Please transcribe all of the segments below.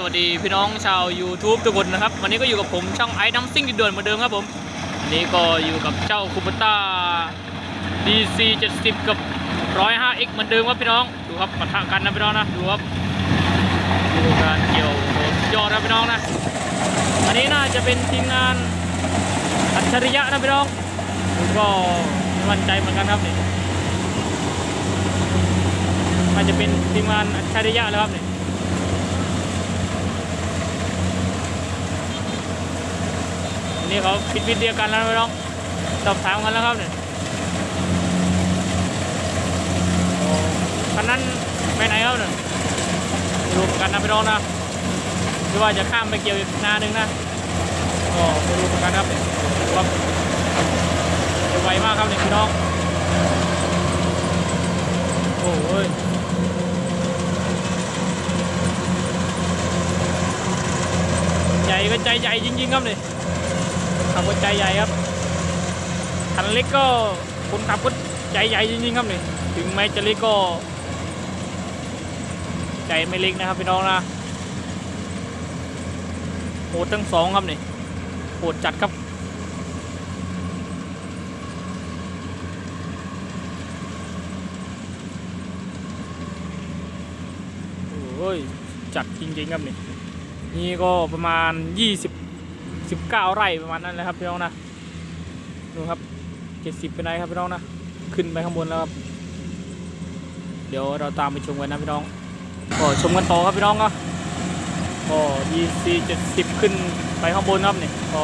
สวัสดีพี่น้องชาว YouTube ทุกคนนะครับ วันนี้ก็อยู่กับผมช่องไอ้น้ำซิ่งดินด่วนเหมือนเดิมครับผมวันนี้ก็อยู่กับเจ้าคูปต้า DC 70 กับ 105X เหมือนเดิมครับพี่น้องดูครับปะทะกันนะพี่น้องนะดูครับดูการเกี่ยวโยอดนะพี่น้องนะอันนี้น่าจะเป็นทีมงานอัจฉริยะนะพี่น้องผมก็ม่มั่นใจเหมือนกันครับนี่น่าจะเป็นทีมงานอัจฉริยะแล้วครับนี่ นี่เขาปิดวิดเดียวกันแล้วนะพี่น้องสอบถามกันแล้วครับเนี่ยโอ้คันนั้นไปไหนครับเนี่ยไม่รู้เหมือนกันนะพี่น้องนะหรือว่าจะข้ามไปเกี่ยวอีกนาหนึ่งนะก็ไม่รู้เหมือนกันครับเนี่ยว่าไวมากครับเนี่ยพี่น้องโอ้ยใหญ่ก็ใจใหญ่จริงๆครับเนี่ย ขับรถใจใหญ่ครับคันเล็กก็คนขับก็ใจใหญ่จริงๆครับนี่ถึงแม้จะเล็กก็ ใจไม่เล็กนะครับพี่น้องนะโหดทั้งสองครับนี่โหดจัดครับโอ้ยจัดจริงๆครับนี่นี่ก็ประมาณ 20 19 ไร่ประมาณนั้นเลยครับพี่น้องนะดูครับ 70เป็นไรครับพี่น้องนะขึ้นไปข้างบนแล้วครับเดี๋ยวเราตามไปชมกันนะพี่น้องก็ชมกันต่อครับพี่น้องก็ก็ EC 70ขึ้นไปข้างบนครับนี่ก็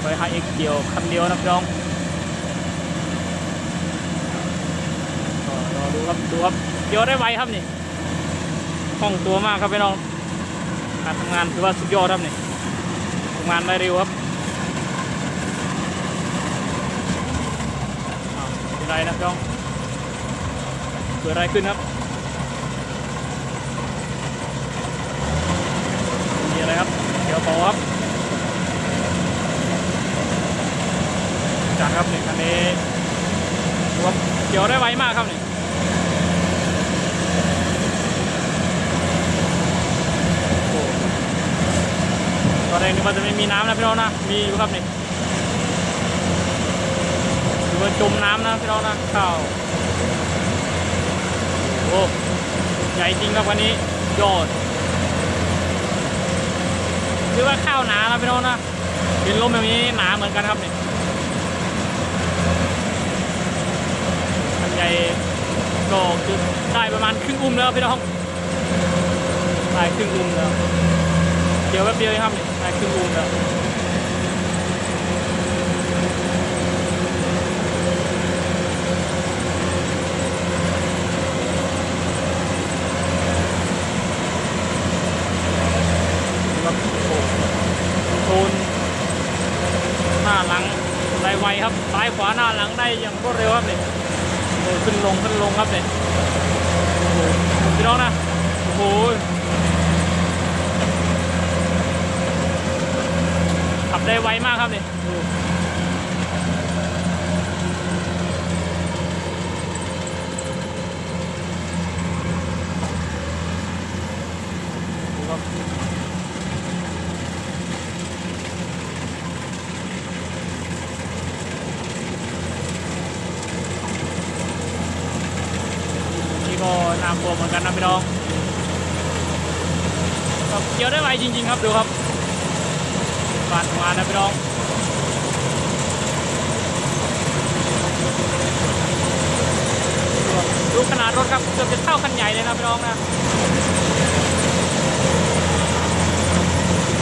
ไปหาเอกเดียวคันเดียวนะพี่น้องก็รอดูครับดูครับเดียวได้ไวครับนี่คล่องตัวมากครับพี่น้องการทำงานถือว่าสุดยอดครับนี่ทำ งานได้เร็วครับอ้าวเป็นไรนะพี่น้องเกิดอะไรขึ้นครับมีอะไรครับเดี๋ยวต่อครับจัดครับหนี่งคันนี้ครับเกี่ยวได้ไวมากครับนี่ ตอนแรกนึกว่าจะไม่มีน้ำนะพี่น้องนะ มีอยู่ครับนี่ดูว่าจมน้ำนะพี่น้องนะข้าวโอ้ใหญ่จริงครับวันนี้ยอดหรือว่าข้าวหนานะพี่น้องนะเป็นลมแบบนี้หนาเหมือนกันครับนี่อันใหญ่ก็คือได้ประมาณครึ่งอุ้มแล้วพี่น้องได้ครึ่งอุ้มแล้วเดี๋ยวแป๊บเดียวเองครับนี่ได้ครึ่งอุ้มแล้วครับโอ้โซนหน้าหลังได้ไวครับซ้ายขวาหน้าหลังได้อย่างรวดเร็วครับนี่โอ้ขึ้นลงขึ้นลงครับนี่โอ้โหพี่น้องนะโอ้โห บได้ไวมากครับนี่ดูนี่ก็น่ากลัวเหมือนกันนะพี่น้องเกี่ยวได้ไวจริง ๆ ครับดูครับ บานมานะพี่น้องดูขนาดรถครับเกือบจะเท่าคันใหญ่เลยนะพี่น้องนะ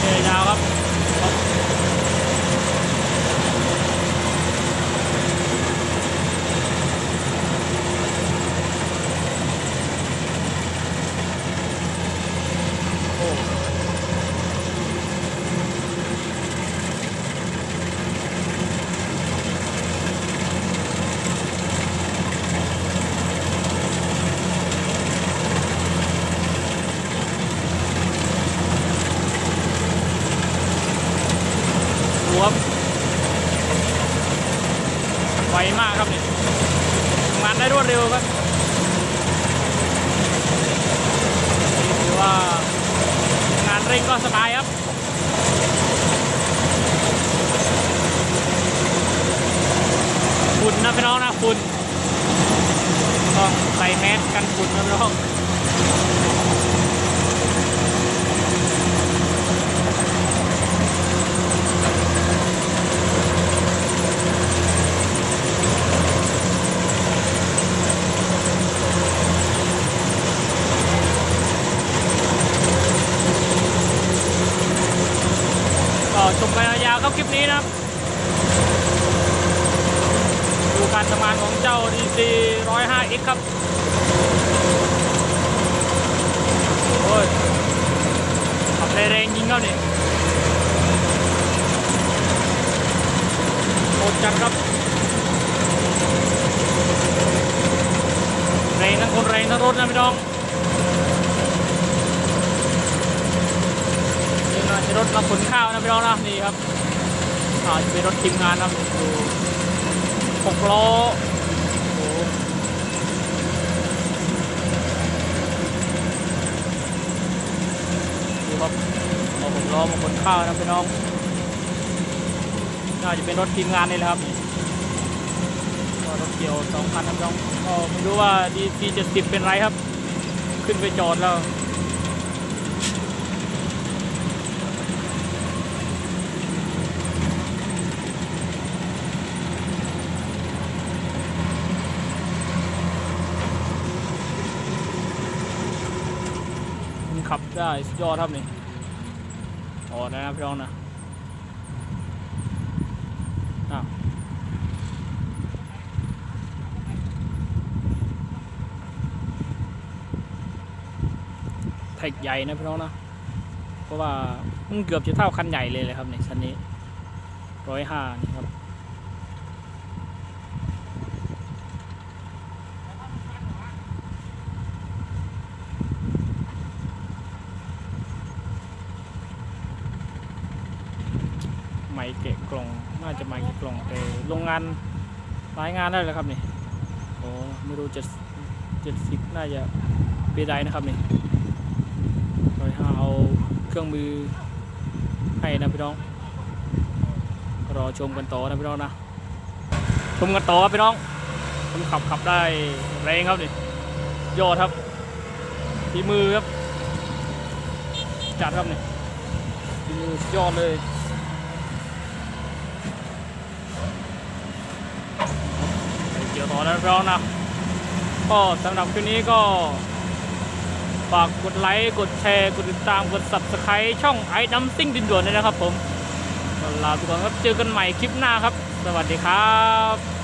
เนี่ยยาวครับ ไวมากครับนี่ทำงานได้รวดเร็วครับถือว่างานเร่งก็สบายครับฝุ่นนะพี่น้องนะฝุ่นต้องใส่แมสกันฝุ่นนะพี่น้องก็ชมไปยาวๆครับคลิปนี้นะครับ ดู การทำงานของเจ้า DC 105X ครับ โอ้ยขับแรงยิงเข้านี่โคตรจัดครับแรงทั้งคนแรงทั้งรถนะพี่น้องนี่นะรถรับขนข้าวนะพี่น้องนะนี่ครับอ่าจะเป็นรถทีมงานนะครับดู หกล้อดูครับเอาหกล้อมาขนข้าวนะพี่น้อง น่าจะเป็นรถทีมงานนี่แหละครับรถเกี่ยวสองคันนะพี่น้องก็ไม่รู้ว่าดีซีเจ็ดสิบเป็นไรครับ ขึ้นไปจอดแล้ว ขับได้สุดยอดครับนี่อ๋อนะพี่น้องนะอ้าวแท็กใหญ่นะพี่น้องนะเพราะว่ามันเกือบจะเท่าคันใหญ่เลยเลยครับในชั้นนี้ร้อยห้านี่ครับ ไม้เกะกล่องน่า จะม้เกะกล่องแต่โรงงานหลายงานได้เลยครับนี่โอ้ไม่รู้จะเจ็ดสิบน่าจะเปไดนะครับนี่ร้อยหาเอาเครื่องมือให้นะพี่น้อง รอชมกันต่อนะพี่น้องนะชมกันต่อครับพี่น้องผมขับขับได้แรงครับนี่ยอดครับทีมือครับจัดครับนี่ทีมือยอดเลย เกี่ยวต่อแล้วเรานะก็สำหรับคลิปนี้ก็ ฝากกดไลค์ กดแชร์ กดติดตาม กด subscribe ช่องไอ้น้ำซิ่งดินด่วนด้วยนะครับผมลาไปก่อนครับเจอกันใหม่คลิปหน้าครับ สวัสดีครับ